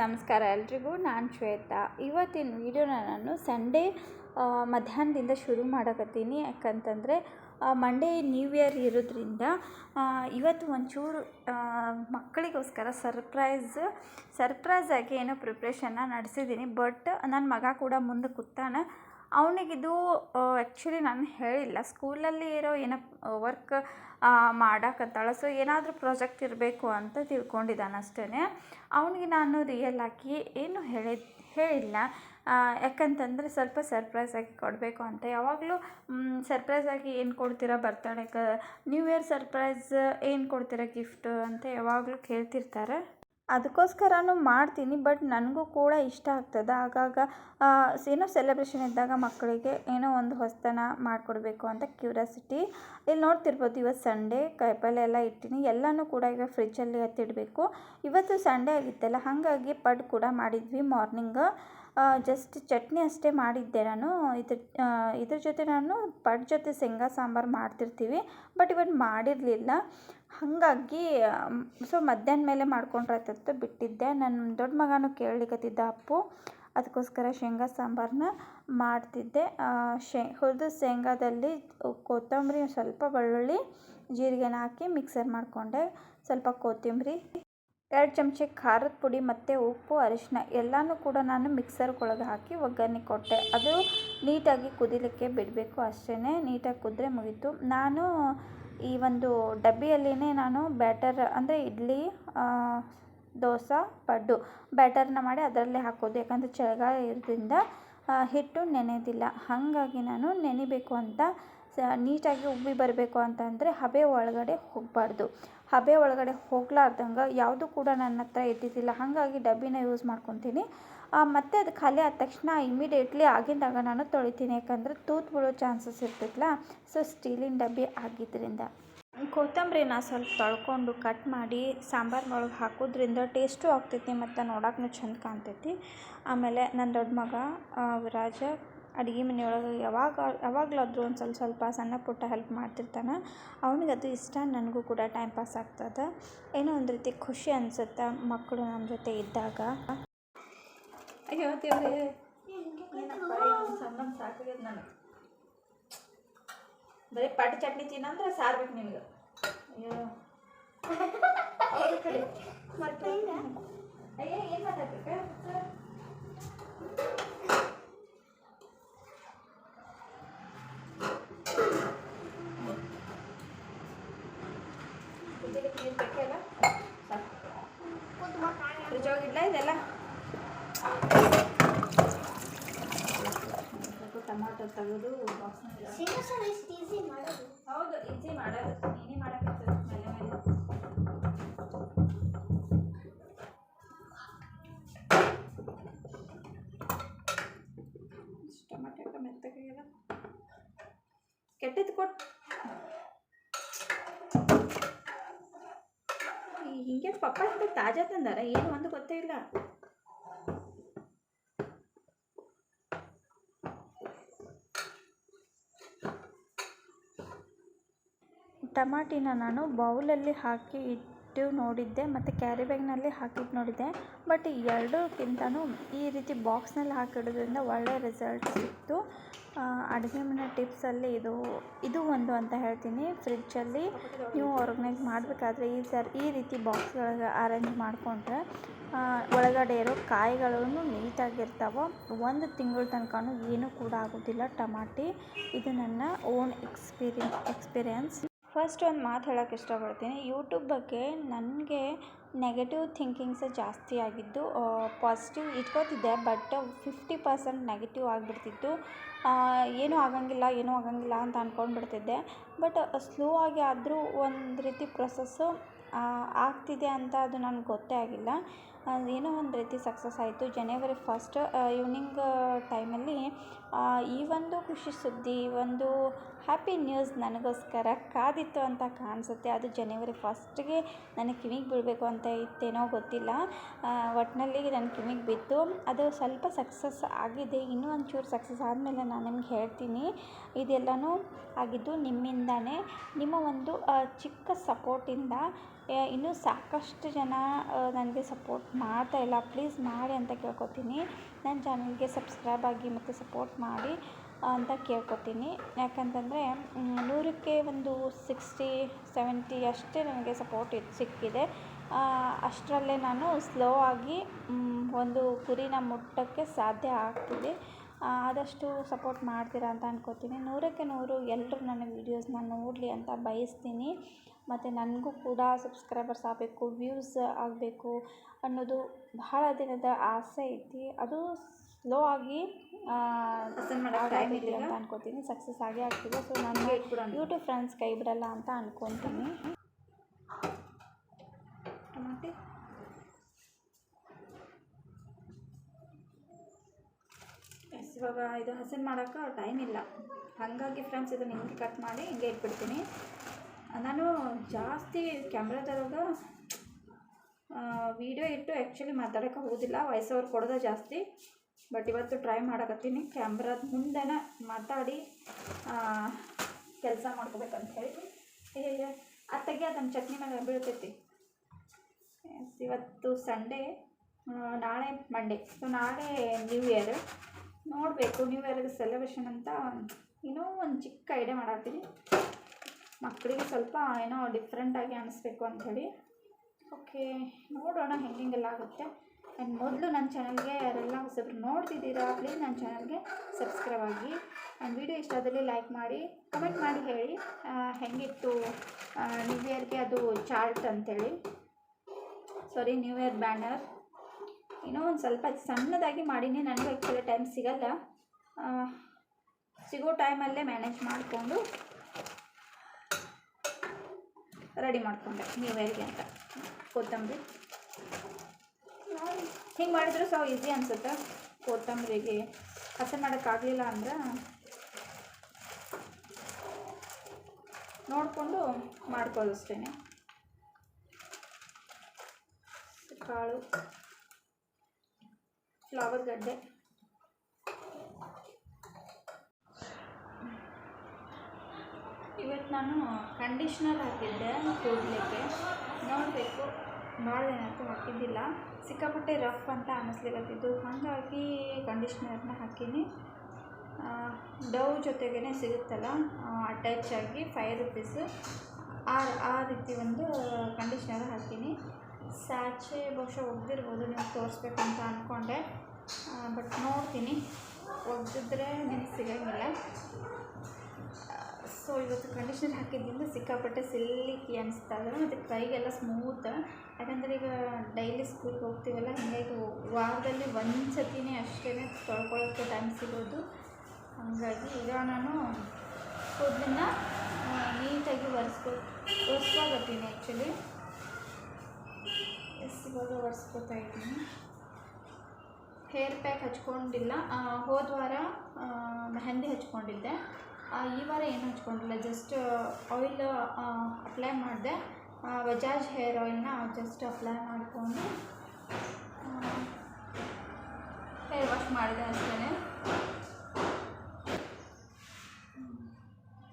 ನಮಸ್ಕಾರ ಎಲ್ರಿಗೂ, ನಾನು ಶ್ವೇತಾ. ಇವತ್ತಿನ ವಿಡಿಯೋನ ನಾನು ಸಂಡೇ ಮಧ್ಯಾಹ್ನದಿಂದ ಶುರು ಮಾಡಕತ್ತೀನಿ. ಯಾಕಂತಂದರೆ ಮಂಡೇ ನ್ಯೂ ಇಯರ್ ಇರೋದ್ರಿಂದ ಇವತ್ತು ಒಂಚೂರು ಮಕ್ಕಳಿಗೋಸ್ಕರ ಸರ್ಪ್ರೈಸ್ ಸರ್ಪ್ರೈಸಾಗಿ ಏನೋ ಪ್ರಿಪ್ರೇಷನ್ನ ನಡೆಸಿದ್ದೀನಿ. ಬಟ್ ನನ್ನ ಮಗ ಕೂಡ ಮುಂದೆ ಕೂತಾನ. ಅವನಿಗಿದು ಆ್ಯಕ್ಚುಲಿ ನಾನು ಹೇಳಿಲ್ಲ. ಸ್ಕೂಲಲ್ಲಿ ಇರೋ ಏನೋ ವರ್ಕ್ ಮಾಡಕತ್ತಾಳ. ಸೊ ಏನಾದರೂ ಪ್ರಾಜೆಕ್ಟ್ ಇರಬೇಕು ಅಂತ ತಿಳ್ಕೊಂಡಿದ್ದಾನೆ ಅಷ್ಟೇ ಅವನಿಗೆ ನಾನು ರಿಯಲ್ ಆಗಿ ಏನು ಹೇಳಿ, ಹೇಳಿಲ್ಲ. ಯಾಕಂತಂದರೆ ಸ್ವಲ್ಪ ಸರ್ಪ್ರೈಸ್ ಆಗಿ ಕೊಡಬೇಕು ಅಂತ. ಯಾವಾಗಲೂ ಸರ್ಪ್ರೈಸ್ ಆಗಿ ಏನು ಕೊಡ್ತೀರಾ ಬರ್ತಡೇಗೆ? ನ್ಯೂ ಇಯರ್ ಸರ್ಪ್ರೈಸ್ ಏನು ಕೊಡ್ತೀರಾ ಗಿಫ್ಟ್ ಅಂತ ಯಾವಾಗಲೂ ಕೇಳ್ತಿರ್ತಾರೆ. ಅದಕ್ಕೋಸ್ಕರನೂ ಮಾಡ್ತೀನಿ, ಬಟ್ ನನಗೂ ಕೂಡ ಇಷ್ಟ ಆಗ್ತದೆ. ಆಗಾಗ ಏನೋ ಸೆಲೆಬ್ರೇಷನ್ ಇದ್ದಾಗ ಮಕ್ಕಳಿಗೆ ಏನೋ ಒಂದು ಹೊಸತನ ಮಾಡಿಕೊಡ್ಬೇಕು ಅಂತ ಕ್ಯೂರಿಯಾಸಿಟಿ ಇಲ್ಲಿ ನೋಡ್ತಿರ್ಬೋದು ಇವತ್ತು ಸಂಡೇ ಕಾಯಿಪಲ್ಲೆ ಎಲ್ಲ ಇಟ್ಟಿನಿ. ಎಲ್ಲನೂ ಕೂಡ ಈಗ ಫ್ರಿಜ್ಜಲ್ಲಿ ಎತ್ತಿಡಬೇಕು. ಇವತ್ತು ಸಂಡೇ ಆಗಿತ್ತಲ್ಲ, ಹಾಗಾಗಿ ಪಡ್ ಕೂಡ ಮಾಡಿದ್ವಿ ಮಾರ್ನಿಂಗ್ ಜಸ್ಟ್ ಚಟ್ನಿ ಅಷ್ಟೇ ಮಾಡಿದ್ದೆ ನಾನು. ಇದ್ರ ಇದ್ರ ಜೊತೆ ನಾನು ಪಡ್ ಜೊತೆ ಶೇಂಗಾ ಸಾಂಬಾರು ಮಾಡ್ತಿರ್ತೀವಿ, ಬಟ್ ಇವತ್ತು ಮಾಡಿರಲಿಲ್ಲ. ಹಾಗಾಗಿ ಸೊ ಮಧ್ಯಾಹ್ನ ಮೇಲೆ ಮಾಡ್ಕೊಂಡ್ರಾಯ್ತಂತ ಬಿಟ್ಟಿದ್ದೆ. ನನ್ನ ದೊಡ್ಡ ಮಗನೂ ಕೇಳಲಿಕ್ಕತ್ತಿದ್ದ ಅಪ್ಪು, ಅದಕ್ಕೋಸ್ಕರ ಶೇಂಗಾ ಸಾಂಬಾರನ್ನ ಮಾಡ್ತಿದ್ದೆ. ಶೇ, ಹುರಿದು ಶೇಂಗಾದಲ್ಲಿ ಕೊತ್ತಂಬರಿ ಸ್ವಲ್ಪ ಬೆಳ್ಳುಳ್ಳಿ, ಜೀರಿಗೆನ ಹಾಕಿ ಮಿಕ್ಸರ್ ಮಾಡಿಕೊಂಡೆ. ಸ್ವಲ್ಪ ಕೊತ್ತಂಬರಿ, ಎರಡು ಚಮಚ ಖಾರದ ಪುಡಿ ಮತ್ತು ಉಪ್ಪು ಅರಿಶಿನ ಎಲ್ಲನೂ ಕೂಡ ನಾನು ಮಿಕ್ಸರ್ಗೊಳಗೆ ಹಾಕಿ ಒಗ್ಗರಣೆ ಕೊಟ್ಟೆ. ಅದು ನೀಟಾಗಿ ಕುದಿಲಿಕ್ಕೆ ಬಿಡಬೇಕು ಅಷ್ಟೇ ನೀಟಾಗಿ ಕುದ್ರೆ ಮುಗೀತು. ನಾನು ಈ ಒಂದು ಡಬ್ಬಿಯಲ್ಲಿನೇ ನಾನು ಬ್ಯಾಟರ್, ಅಂದರೆ ಇಡ್ಲಿ ದೋಸೆ, ಪಡ್ಡು ಬ್ಯಾಟರ್ನ ಮಾಡಿ ಅದರಲ್ಲೇ ಹಾಕೋದು. ಯಾಕಂದರೆ ಚಳಿಗಾಲ ಇರೋದ್ರಿಂದ ಹಿಟ್ಟು ನೆನೆಯೋದಿಲ್ಲ ಹಾಗಾಗಿ ನಾನು ನೆನಿಬೇಕು ಅಂತ, ಸ, ನೀಟಾಗಿ ಉಬ್ಬಿ ಬರಬೇಕು ಅಂತಂದರೆ ಹಬೆ ಒಳಗಡೆ ಹೋಗಬಾರ್ದು. ಹಬೆ ಒಳಗಡೆ ಹೋಗ್ಲಾರ್ದಂಗೆ ಯಾವುದು ಕೂಡ ನನ್ನ ಹತ್ರ ಇದ್ದಿದ್ದಿಲ್ಲ. ಹಾಗಾಗಿ ಡಬ್ಬಿನ ಯೂಸ್ ಮಾಡ್ಕೊತೀನಿ. ಮತ್ತು ಅದು ಖಾಲಿ ಆದ ತಕ್ಷಣ ಇಮಿಡಿಯೇಟ್ಲಿ ಆಗಿಂದಾಗ ನಾನು ತೊಳಿತೀನಿ, ಯಾಕಂದರೆ ತೂತು ಬಿಡೋ ಚಾನ್ಸಸ್ ಇರ್ತೈತಲ್ಲ ಸೊ ಸ್ಟೀಲಿನ ಡಬ್ಬಿ ಆಗಿದ್ದರಿಂದ ಕೊತ್ತಂಬರಿನ ಸ್ವಲ್ಪ ತೊಳ್ಕೊಂಡು ಕಟ್ ಮಾಡಿ ಸಾಂಬಾರು ಒಳಗೆ ಹಾಕೋದ್ರಿಂದ ಟೇಸ್ಟು ಆಗ್ತೈತಿ ಮತ್ತು ನೋಡೋಕ್ಕೂ ಚಂದ ಕಾಣ್ತೈತಿ. ಆಮೇಲೆ ನನ್ನ ದೊಡ್ಡ ಮಗ ವಿರಾಜ ಅಡುಗೆ ಮನೆಯೊಳಗೆ ಯಾವಾಗ, ಯಾವಾಗಲಾದರೂ ಒಂದು ಸ್ವಲ್ಪ ಸ್ವಲ್ಪ ಸಣ್ಣ ಪುಟ್ಟ ಹೆಲ್ಪ್ ಮಾಡ್ತಿರ್ತಾನೆ. ಅವನಿಗೆ ಅದು ಇಷ್ಟ, ನನಗೂ ಕೂಡ ಟೈಮ್ ಪಾಸ್ ಆಗ್ತದೆ. ಏನೋ ಒಂದು ರೀತಿ ಖುಷಿ ಅನಿಸುತ್ತೆ ಮಕ್ಕಳು ನಮ್ಮ ಜೊತೆ ಇದ್ದಾಗ. ಅಯ್ಯೋ ದೇವ್ರೇ ಸಣ್ಣ ಸಾಕಾಗ್ಯದ ನನಗೆ ಬರೀ ಪಟ್ಟ ಚಟ್ನಿ ತಿನ್ನಂದ್ರೆ ಸಾರ್ಬೇಕು ನಿನಗೆ. ಅಯ್ಯೋ. ಮತ್ತೆ ಅಯ್ಯೋ, ಏನು ಮಾತಾಡ್ಬೇಕ ಕುದಿಲಿಕ್ಕೆ ನೀರು ಬೇಕಲ್ಲ ಸಾಕು ಫ್ರಿಜ್ ಒಳಗೆ ಇಡ್ಲಾ ಇದೆಲ್ಲ ಸ್ವಲ್ಪ ಟಮಾಟೊ ತೆಗೆದು ಎಷ್ಟು ಈಸಿ ಮಾಡೋದು. ಹೌದು ನೀನೇ ಮಾಡಕತ್ತದ ಮೇಲೆ ಮೇಲೆ. ಇಷ್ಟ್ ಮೆತ್ತಗೆಲ್ಲ ಕೆಟ್ಟದ್ದು ಕೊಟ್ಟು ಹಿಂಗೆ ಪಪ್ಪ ಅಂತ ತಾಜಾ ತಂದಾರ ಏನು ಒಂದು ಗೊತ್ತೇ ಇಲ್ಲ. ಟಮಾಟಿನ ನಾನು ಬೌಲಲ್ಲಿ ಹಾಕಿ ಇಟ್ಟು ನೋಡಿದ್ದೆ, ಮತ್ತು ಕ್ಯಾರಿ ಬ್ಯಾಗ್ನಲ್ಲಿ ಹಾಕಿಟ್ಟು ನೋಡಿದ್ದೆ. ಬಟ್ ಎರಡಕ್ಕಿಂತನೂ ಈ ರೀತಿ ಬಾಕ್ಸ್ನಲ್ಲಿ ಹಾಕಿಡೋದ್ರಿಂದ ಒಳ್ಳೆ ರಿಸಲ್ಟ್ ಸಿಕ್ತು. ಅಡುಗೆ ಮನೆ ಟಿಪ್ಸಲ್ಲಿ ಇದು ಇದು ಒಂದು ಅಂತ ಹೇಳ್ತೀನಿ. ಫ್ರಿಡ್ಜಲ್ಲಿ ನೀವು ಆರ್ಗನೈಸ್ ಮಾಡಬೇಕಾದ್ರೆ ಈ ಥರ ಈ ರೀತಿ ಬಾಕ್ಸ್ಗಳಿಗೆ ಅರೇಂಜ್ ಮಾಡಿಕೊಂಡ್ರೆ ಒಳಗಡೆ ಇರೋ ಕಾಯಿಗಳೂ ನೀಟಾಗಿರ್ತಾವೆ, ಒಂದು ತಿಂಗಳ ತನಕನೂ ಏನೂ ಕೂಡ ಆಗೋದಿಲ್ಲ ಟಮಾಟಿ. ಇದು ನನ್ನ ಓನ್ ಎಕ್ಸ್ಪೀರಿಯನ್ ಎಕ್ಸ್ಪೀರಿಯನ್ಸ್ ಫಸ್ಟ್ ಒಂದು ಮಾತು ಹೇಳೋಕ್ಕೆ ಇಷ್ಟಪಡ್ತೀನಿ. ಯೂಟ್ಯೂಬ್ ಬಗ್ಗೆ ನನಗೆ ನೆಗೆಟಿವ್ ಥಿಂಕಿಂಗ್ಸೇ ಜಾಸ್ತಿ ಆಗಿದ್ದು ಪಾಸಿಟಿವ್ ಇಟ್ಕೋತಿದ್ದೆ ಬಟ್ ಫಿಫ್ಟಿ ಪರ್ಸೆಂಟ್ ನೆಗೆಟಿವ್ ಆಗಿಬಿಡ್ತಿತ್ತು. ಏನೂ ಆಗಂಗಿಲ್ಲ ಏನೂ ಆಗಂಗಿಲ್ಲ ಅಂತ ಅಂದ್ಕೊಂಡ್ಬಿಡ್ತಿದ್ದೆ ಬಟ್ ಸ್ಲೋ ಆಗಿ ಆದರೂ ಒಂದು ರೀತಿ ಪ್ರೊಸೆಸ್ಸು ಆಗ್ತಿದೆ ಅಂತ ಅದು ನನಗೆ ಗೊತ್ತೇ ಆಗಿಲ್ಲ. ಏನೋ ಒಂದು ರೀತಿ ಸಕ್ಸಸ್ ಆಯಿತು. ಜನವರಿ ಫಸ್ಟ್ ಈವ್ನಿಂಗ್ ಟೈಮಲ್ಲಿ ಈ ಒಂದು ಖುಷಿ ಸುದ್ದಿ ಒಂದು ಹ್ಯಾಪಿ ನ್ಯೂಸ್ ನನಗೋಸ್ಕರ ಕಾದಿತ್ತು ಅಂತ ಕಾಣಿಸುತ್ತೆ. ಅದು ಜನವರಿ ಫಸ್ಟ್ಗೆ ನನಗೆ ಕಿವಿಗೆ ಬೀಳಬೇಕು ಅಂತ ಇತ್ತೇನೋ ಗೊತ್ತಿಲ್ಲ. ಒಟ್ಟಿನಲ್ಲಿ ನನ್ನ ಕಿವಿಗೆ ಬಿತ್ತು ಅದು ಸ್ವಲ್ಪ ಸಕ್ಸಸ್ ಆಗಿದೆ. ಇನ್ನೂ ಒಂಚೂರು ಸಕ್ಸಸ್ ಆದಮೇಲೆ ನಾನು ನಿಮ್ಗೆ ಹೇಳ್ತೀನಿ. ಇದೆಲ್ಲನೂ ಆಗಿದ್ದು ನಿಮ್ಮಿಂದನೇ. ನಿಮ್ಮ ಒಂದು ಚಿಕ್ಕ ಸಪೋರ್ಟಿಂದ ಇನ್ನೂ ಸಾಕಷ್ಟು ಜನ ನನಗೆ ಸಪೋರ್ಟ್ ಮಾಡ್ತಾ ಇಲ್ಲ. ಪ್ಲೀಸ್ ಮಾಡಿ ಅಂತ ಕೇಳ್ಕೊತೀನಿ. ನನ್ನ ಚಾನಲ್ಗೆ ಸಬ್ಸ್ಕ್ರೈಬ್ ಆಗಿ ಮತ್ತು ಸಪೋರ್ಟ್ ಮಾಡಿ ಅಂತ ಕೇಳ್ಕೊತೀನಿ. ಯಾಕಂತಂದರೆ ನೂರಕ್ಕೆ ಒಂದು ಸಿಕ್ಸ್ಟಿ ಸೆವೆಂಟಿ ಅಷ್ಟೇ ನನಗೆ ಸಪೋರ್ಟ್ ಇದು ಸಿಕ್ಕಿದೆ. ಅಷ್ಟರಲ್ಲೇ ನಾನು ಸ್ಲೋ ಆಗಿ ಒಂದು ಗುರಿನ ಮುಟ್ಟೋಕ್ಕೆ ಸಾಧ್ಯ ಆಗ್ತಿದೆ. ಆದಷ್ಟು ಸಪೋರ್ಟ್ ಮಾಡ್ತೀರ ಅಂತ ಅಂದ್ಕೋತೀನಿ ನೂರಕ್ಕೆ ನೂರು ಎಲ್ಲರೂ ನನ್ನ ವೀಡಿಯೋಸ್ನ ನೋಡಲಿ ಅಂತ ಬಯಸ್ತೀನಿ. ಮತ್ತು ನನಗೂ ಕೂಡ ಸಬ್ಸ್ಕ್ರೈಬರ್ಸ್ ಆಗಬೇಕು ವ್ಯೂಸ್ ಆಗಬೇಕು ಅನ್ನೋದು ಬಹಳ ದಿನದ ಆಸೆ ಐತಿ. ಅದು ಸ್ಲೋ ಆಗಿ ಆಗೈತಿ ಅಂತ ಅಂದ್ಕೋತೀನಿ ಸಕ್ಸಸ್ ಆಗೇ ಆಗ್ತಿದೆ. ಸೊ ನನಗೆ. ಯೂಟ್ಯೂಬ್ ಫ್ರೆಂಡ್ಸ್ ಕೈ ಬಿಡಲ್ಲ ಅಂತ ಅನ್ಕೊತೀನಿ ಟೊಮಾಟಿ ಎಸ್ ಇವಾಗ ಇದು ಹಸನ್ ಮಾಡೋಕ್ಕೆ ಟೈಮ್ ಇಲ್ಲ. ಹಾಗಾಗಿ ಫ್ರೆಂಡ್ಸ್ ಇದನ್ನು ಹಿಂಗೆ ಕಟ್ ಮಾಡಿ ಹಿಂಗೆ ಇಟ್ಬಿಡ್ತೀನಿ. ನಾನು ಜಾಸ್ತಿ ಕ್ಯಾಮ್ರಾದೊಳಗ ವಿಡಿಯೋ ಇಟ್ಟು ಆ್ಯಕ್ಚುಲಿ ಮಾತಾಡೋಕೆ ಹೋಗೋದಿಲ್ಲ. ವಯಸ್ಸವ್ರು ಕೊಡೋದ ಜಾಸ್ತಿ. ಬಟ್ ಇವತ್ತು ಟ್ರೈ ಮಾಡಕತ್ತೀನಿ. ಕ್ಯಾಮ್ರಾದ ಮುಂದೆನ ಮಾತಾಡಿ ಕೆಲಸ ಮಾಡ್ಕೋಬೇಕಂತ ಹೇಳಿ. ಅತ್ತಗೆ ಅದನ್ನು ಚಟ್ನಿ ಮೇಲೆ ಬೀಳ್ತೈತಿ. ಇವತ್ತು ಸಂಡೇ ನಾಳೆ ಮಂಡೇ ಸೊ ನಾಳೆ ನ್ಯೂ ಇಯರ್ ನೋಡಬೇಕು ನ್ಯೂ ಇಯರ್ಗೆ ಸೆಲೆಬ್ರೇಷನ್ ಅಂತ ಏನೋ ಒಂದು ಚಿಕ್ಕ ಐಡಿಯಾ ಮಾಡತ್ತೀನಿ ಮಕ್ಕಳಿಗೆ ಸ್ವಲ್ಪ ಏನೋ ಡಿಫ್ರೆಂಟಾಗಿ ಅನಿಸ್ಬೇಕು ಅಂಥೇಳಿ. ಓಕೆ ನೋಡೋಣ ಹೆಂಗೆ ಹೆಂಗೆಲ್ಲ ಆಗುತ್ತೆ. ಆ್ಯಂಡ್ ಮೊದಲು ನನ್ನ ಚಾನಲ್ಗೆ ಯಾರೆಲ್ಲ ಹೊಸಬ್ರು ನೋಡ್ತಿದ್ದೀರಾ ಪ್ಲೀಸ್ ನನ್ನ ಚಾನಲ್ಗೆ ಸಬ್ಸ್ಕ್ರೈಬ್ ಆಗಿ. ಆ್ಯಂಡ್ ವಿಡಿಯೋ ಇಷ್ಟ ಆದಲ್ಲಿ ಲೈಕ್ ಮಾಡಿ ಕಮೆಂಟ್ ಮಾಡಿ ಹೇಳಿ. ಹೆಂಗಿತ್ತು ನ್ಯೂ ಇಯರ್ಗೆ ಅದು ಚಾರ್ಟ್ ಅಂಥೇಳಿ. ಸಾರಿ ನ್ಯೂ ಇಯರ್ ಬ್ಯಾನರ್ ಏನೋ ಒಂದು ಸ್ವಲ್ಪ ಸಣ್ಣದಾಗಿ ಮಾಡೀನಿ ನನಗೆ ಆ್ಯಕ್ಚುಲಿ ಟೈಮ್ ಸಿಗಲ್ಲ. ಸಿಗೋ ಟೈಮಲ್ಲೇ ಮ್ಯಾನೇಜ್ ಮಾಡಿಕೊಂಡು ರೆಡಿ ಮಾಡಿಕೊಂಡೆ ನೀವು ಹೇಗೆ ಅಂತ. ಕೊತ್ತಂಬರಿ. ಹಿಂಗೆ ಮಾಡಿದ್ರು ಸೊ ಈಸಿ ಅನಿಸುತ್ತೆ. ಕೊತ್ತಂಬರಿಗೆ ಹಸೆ ಮಾಡೋಕ್ಕಾಗಲಿಲ್ಲ ಅಂದ್ರೆ ನೋಡಿಕೊಂಡು ಅಷ್ಟೇ ಕಾಳು. ಫ್ಲವರ್ ಗಡ್ಡೆ. ಇವತ್ತು ನಾನು ಕಂಡೀಷ್ನರ್ ಹಾಕಿದ್ದೆ ಕೂದಲಿಕ್ಕೆ ನೋಡಬೇಕು. ಭಾಳ ಏನಾದರೂ ಹಾಕಿದ್ದಿಲ್ಲ. ಸಿಕ್ಕಾಪಟ್ಟೆ ರಫ್ ಅಂತ ಅನ್ನಿಸ್ಲಿಕ್ಕತ್ತಿದ್ದು ಹಾಗಾಗಿ ಕಂಡೀಷ್ನರ್ನ ಹಾಕೀನಿ. ಡವ್ ಜೊತೆಗೇ ಸಿಗುತ್ತಲ್ಲ ಅಟ್ಯಾಚ್ ಆಗಿ ಫೈವ್ ರುಪೀಸ್ ಆ ಆ ರೀತಿ ಒಂದು ಕಂಡೀಷ್ನರ್ ಹಾಕೀನಿ. ಸ್ಯಾಚೆ ಬಹುಶಃ ಒಗ್ದಿರ್ಬೋದು, ನೀವು ತೋರಿಸ್ಬೇಕು ಅಂತ ಅಂದ್ಕೊಂಡೆ ಬಟ್ ನೋಡ್ತೀನಿ. ಒಗ್ದಿದ್ರೆ ನಿಮ್ಗೆ ಸಿಗೋಂಗಿಲ್ಲ. ಸೊ ಇವತ್ತು ಕಂಡೀಷನರ್ ಹಾಕಿದ್ರಿಂದ ಸಿಕ್ಕಾಪಟ್ಟೆ ಸಿಲ್ಲಿಕ್ಕಿ ಅನಿಸ್ತಾ ಇದೆ. ಮತ್ತು ಕೈಗೆಲ್ಲ ಸ್ಮೂತ್ ಯಾಕಂದರೆ ಈಗ ಡೈಲಿ ಸ್ಕೂಲ್ಗೆ ಹೋಗ್ತೀವಲ್ಲ ಹಾಗಾಗಿ ವಾರದಲ್ಲಿ ಒಂದು ಸತಿನೇ ಅಷ್ಟೇ ತೊಳ್ಕೊಳ್ಳೋಕ್ಕೆ ಟೈಮ್ ಸಿಗೋದು. ಹಾಗಾಗಿ ಈಗ ನಾನು ಕೂದಲನ್ನ ನೀಟಾಗಿ ಒರೆಸ್ಕೊ, ಒರೆಸ್ಕೊಳತ್ತೀನಿ ಆ್ಯಕ್ಚುಲಿ ಎಸ್ ಇವಾಗ ಒರೆಸ್ಕೊತಾ ಇದ್ದೀನಿ. ಹೇರ್ ಪ್ಯಾಕ್ ಹಚ್ಕೊಂಡಿಲ್ಲ. ಹೋದ ವಾರ ಮೆಹಂದಿ ಹಚ್ಕೊಂಡಿದ್ದೆ. ಈ ವಾರ ಏನು ಹಚ್ಕೊಂಡಿಲ್ಲ. ಜಸ್ಟ್ ಆಯಿಲ್ ಅಪ್ಲೈ ಮಾಡಿದೆ. ಬಜಾಜ್ ಹೇರ್ ಆಯಿಲ್ನ ಜಸ್ಟ್ ಅಪ್ಲೈ ಮಾಡಿಕೊಂಡು ಹೇರ್ ವಾಶ್ ಮಾಡಿದೆ ಅಷ್ಟೇ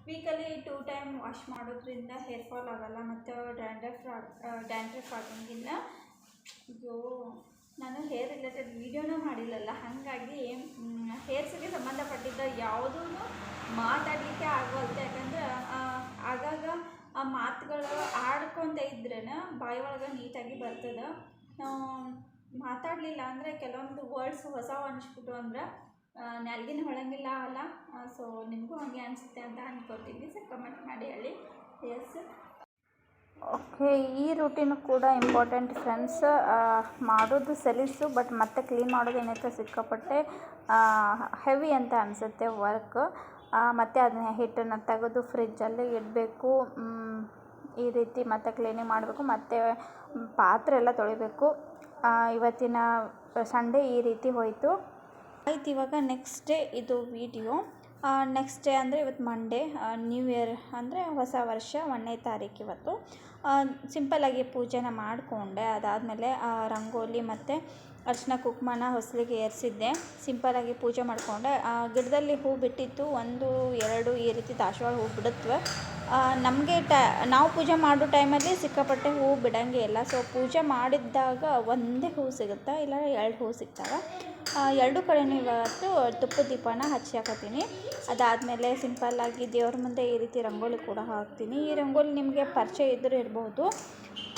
ವೀಕಲ್ಲಿ ಟೂ ಟೈಮ್ ವಾಶ್ ಮಾಡೋದ್ರಿಂದ ಹೇರ್ ಫಾಲ್ ಆಗಲ್ಲ ಮತ್ತು ಡ್ಯಾಂಡ್ರಫ್ ಡ್ಯಾಂಡ್ರಫ್ ಆಗಂಗಿಲ್ಲ ಇದು ನಾನು ಹೇರ್ ರಿಲೇಟೆಡ್ ವೀಡಿಯೋನೂ ಮಾಡಿಲ್ಲಲ್ಲ, ಹಾಗಾಗಿ ಹೇರ್ಸ್ಗೆ ಸಂಬಂಧಪಟ್ಟಿದ್ದ ಯಾವುದೂ ಮಾತಾಡಲಿಕ್ಕೆ ಆಗೋಲ್ದು ಯಾಕಂದ್ರೆ ಆಗಾಗ ಆ ಮಾತುಗಳು ಆಡ್ಕೊಂತ ಇದ್ರೇ ಬಾಯಿ ಒಳಗೆ ನೀಟಾಗಿ ಬರ್ತದೆ. ಮಾತಾಡಲಿಲ್ಲ ಅಂದರೆ ಕೆಲವೊಂದು ವರ್ಡ್ಸ್ ಹೊಸ ಅನಿಸ್ಬಿಟ್ಟು ಅಂದ್ರೆ ನಾಲ್ಗಿನ ಹೊಳಂಗಿಲ್ಲ ಅಲ್ಲ? ಸೊ ನಿಮಗೂ ಹಾಗೆ ಅನಿಸುತ್ತೆ ಅಂತ ಅಂದ್ಕೋತೀನಿ ಸೊ ಕಮೆಂಟ್ ಮಾಡಿ ಹೇಳಿ. ಎಸ್ ಓಕೆ ಈ ರೂಟೀನು ಕೂಡ ಇಂಪಾರ್ಟೆಂಟ್ ಫ್ರೆಂಡ್ಸ್ ಮಾಡೋದು ಸಲೀಸು ಬಟ್ ಮತ್ತೆ ಕ್ಲೀನ್ ಮಾಡೋದು ಏನೈತೆ ಸಿಕ್ಕಾಪಟ್ಟೆ ಹೆವಿ ಅಂತ ಅನಿಸುತ್ತೆ ವರ್ಕ್ ಮತ್ತು ಅದನ್ನ ಹಿಟ್ಟನ್ನು ತೆಗೆದು ಫ್ರಿಜ್ಜಲ್ಲಿ ಇಡಬೇಕು. ಈ ರೀತಿ ಮತ್ತೆ ಕ್ಲೀನಿಂಗ್ ಮಾಡಬೇಕು. ಮತ್ತು ಪಾತ್ರೆ ಎಲ್ಲ ತೊಳಿಬೇಕು. ಇವತ್ತಿನ ಸಂಡೇ ಈ ರೀತಿ ಹೋಯಿತು. ಆಯ್ತು, ಇವಾಗ ನೆಕ್ಸ್ಟ್ ಡೇ ಇದು ವಿಡಿಯೋ ನೆಕ್ಸ್ಟ್ ಡೇ ಅಂದರೆ ಇವತ್ತು ಮಂಡೇ ನ್ಯೂ ಇಯರ್ ಅಂದರೆ ಹೊಸ ವರ್ಷ, ಒಂದನೇ ತಾರೀಕು ಇವತ್ತು. ಸಿಂಪಲ್ಲಾಗಿ ಪೂಜೆನ ಮಾಡಿಕೊಂಡೆ. ಅದಾದಮೇಲೆ ರಂಗೋಲಿ ಮತ್ತು ಅರ್ಶಿನ ಕುಂಕುಮನ ಹೊಸಲಿಗೆ ಏರಿಸಿದ್ದೆ. ಸಿಂಪಲ್ಲಾಗಿ ಪೂಜೆ ಮಾಡಿಕೊಂಡೆ. ಆ ಗಿಡದಲ್ಲಿ ಹೂ ಬಿಟ್ಟಿತ್ತು. ಒಂದು, ಎರಡು ಈ ರೀತಿ ದಾಸವಾಳ ಹೂ ಬಿಡುತ್ತವೆ ನಮಗೆ ಟ, ನಾವು ಪೂಜೆ ಮಾಡೋ ಟೈಮಲ್ಲಿ ಸಿಕ್ಕಾಪಟ್ಟೆ ಹೂ ಬಿಡೋಂಗೆ ಇಲ್ಲ. ಸೊ ಪೂಜೆ ಮಾಡಿದ್ದಾಗ ಒಂದೇ ಹೂ ಸಿಗುತ್ತೆ? ಇಲ್ಲ, ಎರಡು ಹೂ ಸಿಗ್ತಾವೆ? ಎರಡು ಕಡೆಯೂ ಇವತ್ತು ತುಪ್ಪದ ದೀಪನ ಹಚ್ಚಿ ಹಾಕತ್ತೀನಿ ಅದಾದಮೇಲೆ ಸಿಂಪಲ್ಲಾಗಿ ದೇವ್ರ ಮುಂದೆ ಈ ರೀತಿ ರಂಗೋಲಿ ಕೂಡ ಹಾಕ್ತೀನಿ. ಈ ರಂಗೋಲಿ ನಿಮಗೆ ಪರಿಚಯ ಇದ್ದರೂ ಇರಬಹುದು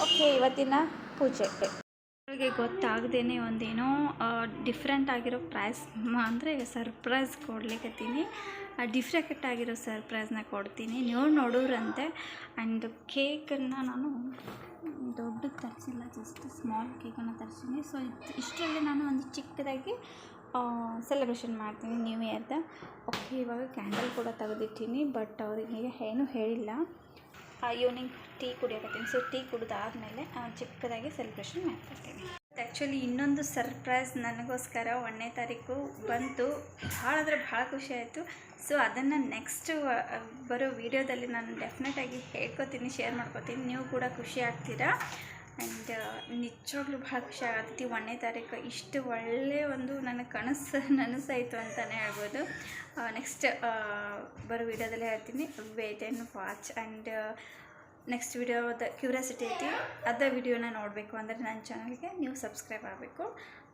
ಓಕೆ ಇವತ್ತಿನ ಪೂಜೆ. ಅವರಿಗೆ ಗೊತ್ತಾಗ್ದೇ ಒಂದೇನೋ ಡಿಫ್ರೆಂಟ್ ಆಗಿರೋ ಪ್ರೈಸ್ ಅಂದರೆ ಸರ್ಪ್ರೈಸ್ ಕೊಡ್ಲಿಕ್ಕತ್ತೀನಿ ಡಿಫ್ರೆಂಟ್ ಆಗಿರೋ ಸರ್ಪ್ರೈಸ್ನ ಕೊಡ್ತೀನಿ. ನೀವು ನೋಡೋರಂತೆ. ಆ್ಯಂಡ್ ಕೇಕನ್ನು ನಾನು ದೊಡ್ಡದು ತರಿಸಿಲ್ಲ ಜಸ್ಟ್ ಸ್ಮಾಲ್ ಕೇಕನ್ನು ತರಿಸ್ತೀನಿ ಸೊ ಇಷ್ಟರಲ್ಲಿ ನಾನು ಒಂದು ಚಿಕ್ಕದಾಗಿ ಸೆಲೆಬ್ರೇಷನ್ ಮಾಡ್ತೀನಿ ನ್ಯೂ ಇಯರ್ದ ಓಕೆ ಇವಾಗ ಕ್ಯಾಂಡಲ್ ಕೂಡ ತೆಗೆದಿಟ್ಟೀನಿ ಬಟ್ ಅವರಿಗೆ ಏನೂ ಹೇಳಿಲ್ಲ. ಈವ್ನಿಂಗ್ ಟೀ ಕುಡಿಯೋಕತ್ತೀನಿ. ಸೊ ಟೀ ಕುಡಿದಾದ್ಮೇಲೆ ಚಿಕ್ಕದಾಗಿ ಸೆಲೆಬ್ರೇಷನ್ ಮಾಡ್ಕೊತೀನಿ. ಆ್ಯಕ್ಚುಲಿ ಇನ್ನೊಂದು ಸರ್ಪ್ರೈಸ್ ನನಗೋಸ್ಕರ ಒಂದನೇ ತಾರೀಕು ಬಂತು. ಭಾಳ ಅಂದರೆ ಭಾಳ ಖುಷಿ ಆಯಿತು. ಸೊ ಅದನ್ನು ನೆಕ್ಸ್ಟ್ ಬರೋ ವೀಡಿಯೋದಲ್ಲಿ ನಾನು ಡೆಫಿನೆಟಾಗಿ ಹೇಳ್ಕೊತೀನಿ ಶೇರ್ ಮಾಡ್ಕೊತೀನಿ. ನೀವು ಕೂಡ ಖುಷಿ ಆಗ್ತೀರಾ? ಆ್ಯಂಡ್ ನಿಜವಾಗ್ಲೂ ಭಾಳ ಖುಷಿ ಆಗತ್ತೈತಿ ಒಂದನೇ ತಾರೀಕು, ಇಷ್ಟು ಒಳ್ಳೆಯ ಒಂದು ನನ್ನ ಕನಸು, ನನಸಾಯಿತು ಅಂತಲೇ ಹೇಳ್ಬೋದು. ನೆಕ್ಸ್ಟ್ ಬರೋ ವೀಡಿಯೋದಲ್ಲಿ ಹೇಳ್ತೀನಿ. Wait and watch and next ವಿಡಿಯೋದ ಕ್ಯೂರಿಯಾಸಿಟಿ ಐತಿ, ಅದ ವಿಡಿಯೋನ ನೋಡಬೇಕು ಅಂದರೆ ನನ್ನ ಚಾನಲ್ಗೆ ನೀವು ಸಬ್ಸ್ಕ್ರೈಬ್ ಆಗಬೇಕು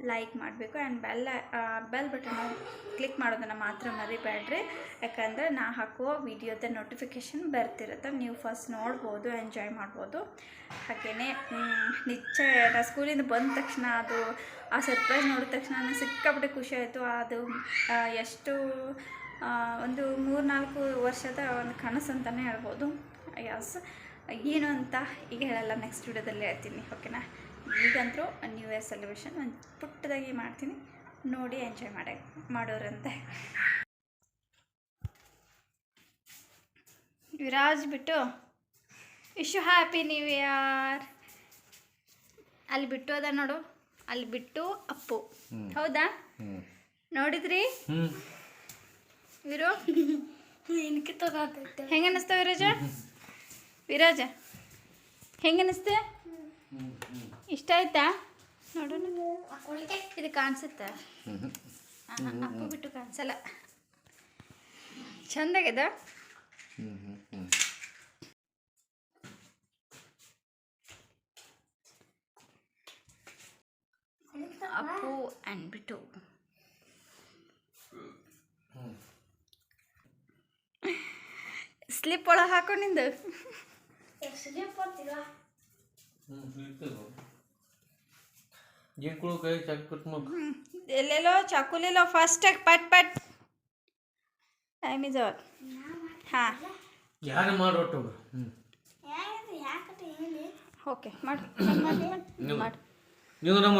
ಲೈಕ್ ಮಾಡಬೇಕು and bell bell button click ಮಾಡೋದನ್ನು ಮಾತ್ರ ಮರಿಬೇಡ್ರಿ ಯಾಕಂದರೆ ನಾ ಹಾಕುವ ವಿಡಿಯೋದ ನೋಟಿಫಿಕೇಷನ್ ಬರ್ತಿರುತ್ತೆ, ನೀವು ಫಸ್ಟ್ ನೋಡ್ಬೋದು ಎಂಜಾಯ್ ಮಾಡ್ಬೋದು. ಹಾಗೆಯೇ ನಿಚ್ಚ, ನಾ ಸ್ಕೂಲಿಂದ ಬಂದ ತಕ್ಷಣ ಅದು, ಆ ಸರ್ಪ್ರೈಸ್ ನೋಡಿದ ತಕ್ಷಣ ನನಗೆ ಸಿಕ್ಕಾಪಟ್ಟೆ ಖುಷಿ ಆಯಿತು. ಅದು ಎಷ್ಟು ಒಂದು ಮೂರು ನಾಲ್ಕು ವರ್ಷದ ಒಂದು ಕನಸು ಅಂತಲೇ ಹೇಳ್ಬೋದು. ಯಸ್ ಏನು ಅಂತ ಈಗ ಹೇಳಲ್ಲ ನೆಕ್ಸ್ಟ್ ವಿಡಿಯೋದಲ್ಲಿ ಹೇಳ್ತೀನಿ ಓಕೆನಾ ಈಗಂತರೂ ನ್ಯೂ ಇಯರ್ ಸೆಲೆಬ್ರೇಷನ್ ಒಂದು ಪುಟ್ಟದಾಗಿ ಮಾಡ್ತೀನಿ ನೋಡಿ ಎಂಜಾಯ್ ಮಾಡಿ ಮಾಡೋರಂತೆ. ವಿರಾಜ್ ಬಿಟ್ಟು ವಿಶ್ ಹ್ಯಾಪಿ ನ್ಯೂ ಇಯರ್ ಅಲ್ಲಿ ಬಿಟ್ಟು ಅದ ನೋಡು ಅಲ್ಲಿ ಬಿಟ್ಟು ಅಪ್ಪು. ಹೌದಾ? ನೋಡಿದ್ರಿ? ವಿರು? ಹೆಂಗೆ ಅನ್ನಿಸ್ತಾವ ವಿರಾಜ? ವಿರಾಜ, ಹೆಂಗೆ ಅನ್ನಿಸ್ತೆ ಇಷ್ಟ ಆಯ್ತಾ? ನೋಡೋಣ. ಇದು ಕಾಣಿಸುತ್ತೆ? ಅಪ್ಪು ಬಿಟ್ಟು ಕಾಣಿಸಲ್ಲ. ಚಂದಾಗ್ಯದ ಅಪ್ಪು ಅಂದ್ಬಿಟ್ಟು. ಸ್ಲಿಪ್ ಒಳಗೆ ಹಾಕೊಂಡಿಂದು ಕೊಡು ಕೈ ಚಾಕ್ ಕಟ್ ಮಾಡು ಎಲ್ಲೆಲ್ಲೋ ಚಾಕುಲೆಲ್ಲೋ ಫಾಸ್ಟಾಗಿ ಪಟ್ ಪಟ್ ಟೈಮ್ ಇಸ್ ಅವರ್ ಹಾಂ ಯಾರು ಮಾಡೋಟು ಓಕೆ ಮಾಡು ಮಾಡಿ ನೀವು ನಮ್ಮ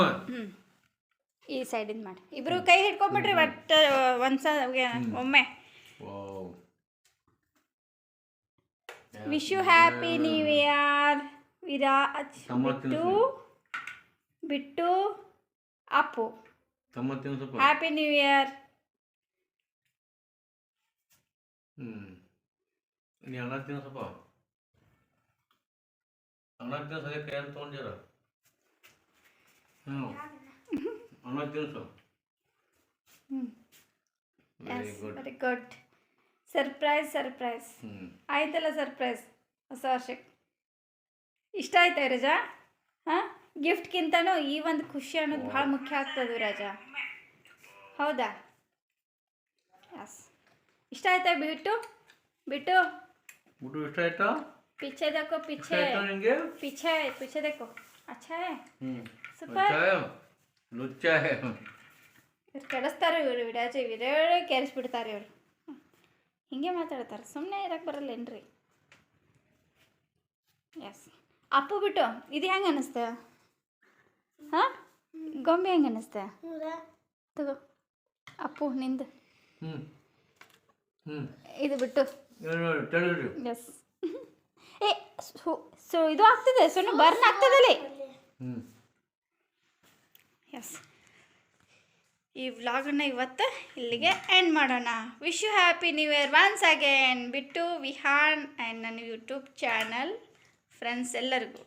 ಈ ಸೈಡಿಂದ ಮಾಡಿ ಇಬ್ರು ಕೈ ಹಿಡ್ಕೊಂಡ್ಬಿಟ್ರಿ ಬಟ್ ಒಂದ್ಸ ಒಮ್ಮೆ wow wish you happy new year Viraj ತಮ್ಮ ಬಿಟ್ಟು ಬಿಟ್ಟು ಅಪ್ಪು ತಮ್ಮ ತಿನ್ನು ಸ್ವಲ್ಪ ಹ್ಯಾಪಿ ನ್ಯೂ ಇಯರ್ ಹ್ಞೂ ನೀ ಅನ್ನ ತಿನ್ನು ಸ್ವಲ್ಪ. ಅನ್ನ ತಿನ್ನು ಸರಿ ಕೈ ಅಂತ ತೊಗೊಂಡ್ಯಾರ ಹ್ಞೂ ಅನ್ನ ತಿನ್ಸು very yes good very good surprise surprise ಆಯ್ತಲ್ಲ ಸರ್ಪ್ರೈಸ್ ಹೊಸ ವರ್ಷಕ್ಕೆ. ಇಷ್ಟ ಆಯ್ತಾ ರಜಾ? ಹಾಂ? ಗಿಫ್ಟ್ಗಿಂತನೂ ಈ ಒಂದು ಖುಷಿ ಅನ್ನೋದು ಭಾಳ ಮುಖ್ಯ ಆಗ್ತದೆ ರಜಾ. ಹೌದಾ? ಯಸ್ ಇಷ್ಟ ಆಯ್ತಾ ಬಿಟ್ಟು? ಬಿಟ್ಟು? ಬಿಟ್ಟು ಇಷ್ಟ ಆಯ್ತಾ? ಪಿಚ್ಚೆ ದಕ್ಕೋ ಪಿಚ್ಚೆ. ಪಿಚ್ಚೆ ಪಿಚ್ಚೆ ದಕ್ಕೋ ಅಚ್ಛಾ ಸೂಪರ್ ನುಚ್ಚ ಇವ್ರು ಕೆಡಿಸ್ತಾರೆ ಇವರು ವಿಡಾಜಿ ವಿರೇ ಕೆರೆಸ್ಬಿಡ್ತಾರೆ ಇವರು. ಹಿಂಗೆ ಮಾತಾಡ್ತಾರೆ. ಸುಮ್ಮನೆ ಇರಕ್ಕೆ ಬರಲ್ಲೇನ್ರಿ? ಎಸ್ ಅಪ್ಪು ಬಿಟ್ಟು ಇದು ಹೆಂಗೆ ಅನ್ನಿಸ್ತ ಹಾಂ? ಗೊಂಬೆ ಹೆಂಗೆ ಅನ್ನಿಸ್ತ ತಗೋ. ಅಪ್ಪು ನಿಂದು. ಇದು ಬಿಟ್ಟು. ಎಸ್ ಏ ಸೊ ಇದು ಆಗ್ತದೆ. ಸುಮ್ಮನೆ ಬರ್ನ್ ಆಗ್ತದಲ್ಲಿ ಎಸ್ ಈ ವ್ಲಾಗನ್ನು ಇವತ್ತು ಇಲ್ಲಿಗೆ ಎಂಡ್ ಮಾಡೋಣ. Wish you happy new year once again ಬಿಟ್ಟು ವಿಹಾನ್ ಆ್ಯಂಡ್ ನನ್ನ ಯೂಟ್ಯೂಬ್ ಚಾನಲ್ ಫ್ರೆಂಡ್ಸ್ ಎಲ್ಲರಿಗೂ.